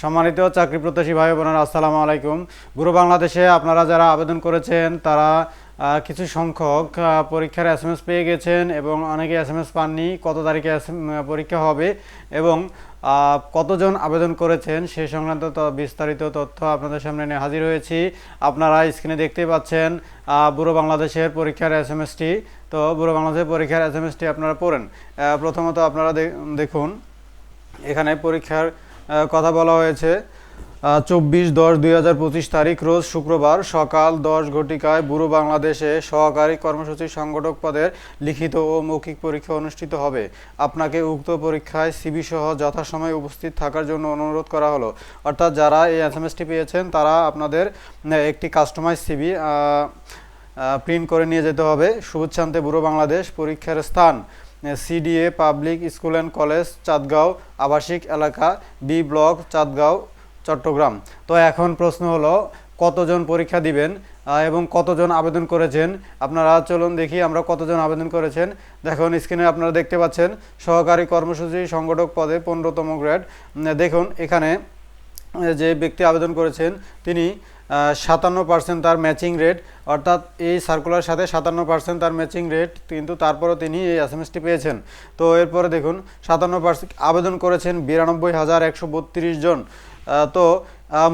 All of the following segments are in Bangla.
সম্মানিত চাকরি প্রত্যাশী ভাই বোনেরা, আসসালামু আলাইকুম। বুড়ো বাংলাদেশে আপনারা যারা আবেদন করেছেন, তারা কিছু সংখ্যক পরীক্ষার এস পেয়ে গেছেন এবং অনেকে এস এম এস পাননি, কত তারিখে পরীক্ষা হবে এবং কতজন আবেদন করেছেন সে সংক্রান্ত বিস্তারিত তথ্য আপনাদের সামনে নিয়ে হাজির হয়েছি। আপনারা স্ক্রিনে দেখতে পাচ্ছেন বুড়ো বাংলাদেশের পরীক্ষার এস এম এসটি। তো বুড়ো বাংলাদেশের পরীক্ষার এস এম এসটি আপনারা পড়েন। প্রথমত আপনারা দেখুন, এখানে পরীক্ষার কথা বলা হয়েছে। চব্বিশ দশ দুই হাজার পঁচিশ তারিখ রোজ শুক্রবার সকাল দশ ঘটিকায় বুড়ো বাংলাদেশে সহকারী কর্মসূচি সংগঠক পদের লিখিত ও মৌখিক পরীক্ষা অনুষ্ঠিত হবে। আপনাকে উক্ত পরীক্ষায় সিবি সহ যথাসময়ে উপস্থিত থাকার জন্য অনুরোধ করা হলো। অর্থাৎ যারা এই এস পেয়েছেন, তারা আপনাদের একটি কাস্টমাইজ সিবি প্রিন্ট করে নিয়ে যেতে হবে। শুভেচ্ছান্তে বুড়ো বাংলাদেশ পরীক্ষার স্থান। CDA, public school and college, Chandgaon, আবাসিক এলাকা, বি ব্লক, চাঁদগাঁও, চট্টগ্রাম। তো এখন প্রশ্ন হলো, কতজন পরীক্ষা দিবেন এবং কতজন আবেদন করেছেন? আপনারা চলুন দেখি আমরা কতজন আবেদন করেছেন। দেখুন স্ক্রিনে আপনারা দেখতে পাচ্ছেন, সহকারী কর্মসূচি সংগঠক পদে পনেরোতম গ্রেড। দেখুন, এখানে যে ব্যক্তি আবেদন করেছেন, তিনি সাতান্ন পার্সেন্ট তার ম্যাচিং রেট অর্থাৎ এই সার্কুলার সাথে সাতান্ন পার্সেন্ট তার ম্যাচিং রেট কিন্তু তারপরও তিনি এই এস এম এসটি পেয়েছেন। তো এরপরে দেখুন, সাতান্ন পার্সেন্ট আবেদন করেছেন বিরানব্বই হাজার একশো বত্রিশ জন। তো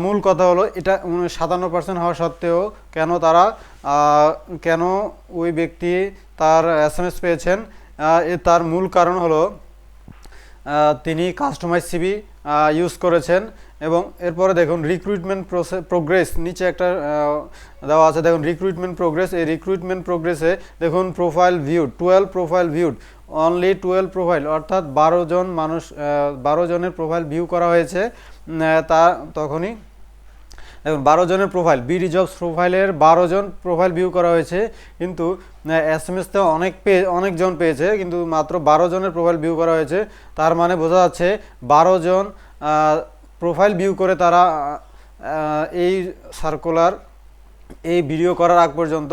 মূল কথা হলো, এটা সাতান্ন পার্সেন্ট হওয়া সত্ত্বেও কেন তারা কেন ওই ব্যক্তি তার এস এম এস পেয়েছেন? তার মূল কারণ হলো তিনি কাস্টমাইজ সিবি ইউজ করেছেন এবং এরপরে দেখুন রিক্রুটমেন্ট প্রোগ্রেস নিচে একটা দেওয়া আছে। দেখুন রিক্রুটমেন্ট প্রোগ্রেস এই রিক্রুটমেন্ট প্রোগ্রেসে দেখুন profile view twelve profile viewed only twelve profile অর্থাৎ বারো জন মানুষ বারো জনের প্রোফাইল ভিউ করা হয়েছে। তা তখনই দেখুন, বারো জনের প্রোফাইল বিডি জবস প্রোফাইলের বারো জন প্রোফাইল ভিউ করা হয়েছে, কিন্তু এস এম এসতে অনেক পেয়ে অনেকজন পেয়েছে, কিন্তু মাত্র বারো জনের প্রোফাইল ভিউ করা হয়েছে। তার মানে বোঝা যাচ্ছে বারো জন প্রোফাইল ভিউ করে তারা এই সার্কুলার এই ভিডিও করার আগ পর্যন্ত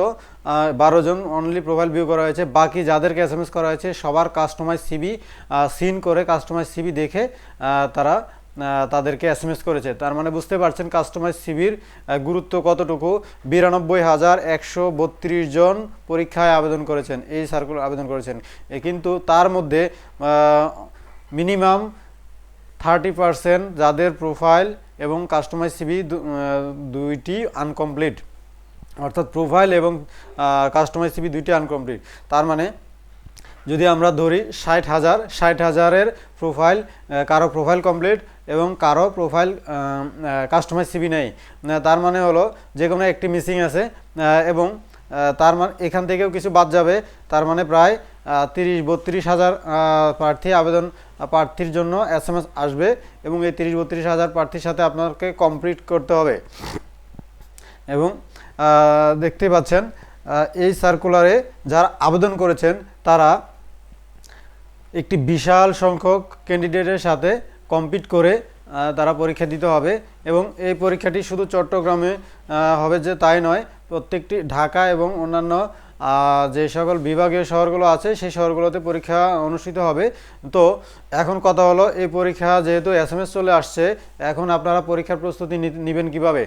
বারো জন অনলি প্রোফাইল ভিউ করা হয়েছে। বাকি যাদেরকে এস এম এস করা হয়েছে, সবার কাস্টমাইজ সিবি সিন করে কাস্টমাইজ সিবি দেখে তারা তাদেরকে এস এম এস করেছে। তার মানে বুঝতে পারছেন কাস্টমাইজ সিবির গুরুত্ব কতটুকু? বিরানব্বই হাজার একশো বত্রিশ জন পরীক্ষায় আবেদন করেছেন, এই সার্কুলার আবেদন করেছেন। কিন্তু তার মধ্যে মিনিমাম থার্টি পার্সেন্ট যাদের প্রোফাইল এবং কাস্টমাইজ সিবি দুইটি আনকমপ্লিট অর্থাৎ প্রোফাইল এবং কাস্টমাইজ সিবি দুইটি আনকমপ্লিট তার মানে যদি আমরা ধরি ষাট হাজার, ষাট হাজারের প্রোফাইল কারও প্রোফাইল কমপ্লিট এবং কারও প্রোফাইল কাস্টমাইজ সিবি নেই। তার মানে হলো যে কোনো একটি মিসিং আছে এবং তার মানে এখান থেকেও কিছু বাদ যাবে। তার মানে প্রায় তিরিশ, বত্রিশ হাজার প্রার্থী আবেদন প্রার্থীর জন্য এস এম এস আসবে এবং এই তিরিশ, বত্রিশ হাজার প্রার্থীর সাথে আপনাকে কমপ্লিট করতে হবে। এবং দেখতে পাচ্ছেন এই সার্কুলারে যারা আবেদন করেছেন তারা একটি বিশাল সংখ্যক ক্যান্ডিডেটের সাথে কম্পিট করে তারা পরীক্ষা দিতে হবে এবং এই পরীক্ষাটি শুধু চট্টগ্রামে হবে যে তাই নয়, প্রত্যেকটি ঢাকা এবং অন্যান্য যে সকল বিভাগীয় শহরগুলো আছে সেই শহরগুলোতে পরীক্ষা অনুষ্ঠিত হবে। তো এখন কথা হলো, এই পরীক্ষা যেহেতু এস চলে আসছে, এখন আপনারা পরীক্ষার প্রস্তুতি নেবেন কীভাবে?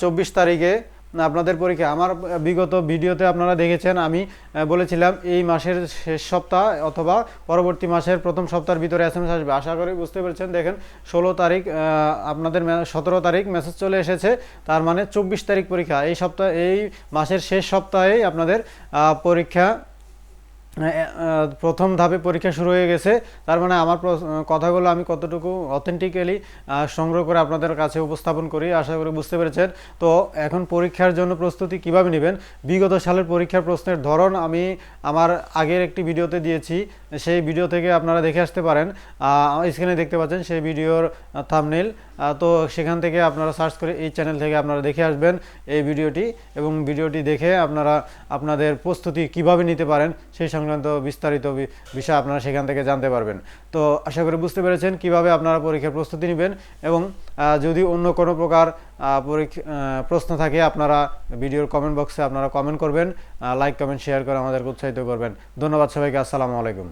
চব্বিশ তারিখে আপনাদের পরীক্ষা। আমার বিগত ভিডিওতে আপনারা দেখেছেন, আমি বলেছিলাম এই মাসের শেষ সপ্তাহ অথবা পরবর্তী মাসের প্রথম সপ্তাহের ভিতরে এস এম এস আসবে। আশা করি বুঝতে পেরেছেন। দেখেন, ষোলো তারিখ আপনাদের সতেরো তারিখ মেসেজ চলে এসেছে। তার মানে চব্বিশ তারিখ পরীক্ষা। এই সপ্তাহ, এই মাসের শেষ সপ্তাহেই আপনাদের পরীক্ষা প্রথম ধাপে পরীক্ষা শুরু হয়ে গেছে। তার মানে আমার কথাগুলো আমি কতটুকু অথেন্টিক্যালি সংগ্রহ করে আপনাদের কাছে উপস্থাপন করি, আশা করি বুঝতে পেরেছেন। তো এখন পরীক্ষার জন্য প্রস্তুতি কীভাবে নেবেন? বিগত সালের পরীক্ষার প্রশ্নের ধরন আমি আমার আগের একটি ভিডিওতে দিয়েছি। সেই ভিডিও থেকে আপনারা দেখে আসতে পারেন। স্ক্রিনে দেখতে পাচ্ছেন সেই ভিডিওর থামনেল তো সেখান থেকে আপনারা সার্চ করে এই চ্যানেল থেকে আপনারা দেখে আসবেন এই ভিডিওটি এবং ভিডিওটি দেখে আপনারা আপনাদের প্রস্তুতি কীভাবে নিতে পারেন সেই সংক্রান্ত বিস্তারিত বিষয় আপনারা সেখান থেকে জানতে পারবেন। তো আশা করি বুঝতে পেরেছেন কীভাবে আপনারা পরীক্ষার প্রস্তুতি নেবেন এবং যদি অন্য কোনো প্রকার পরীক্ষা প্রশ্ন থাকে আপনারা ভিডিওর কমেন্ট বক্সে আপনারা কমেন্ট করবেন লাইক কমেন্ট শেয়ার করে আমাদেরকে উৎসাহিত করবেন। ধন্যবাদ সবাইকে, আসসালামু আলাইকুম।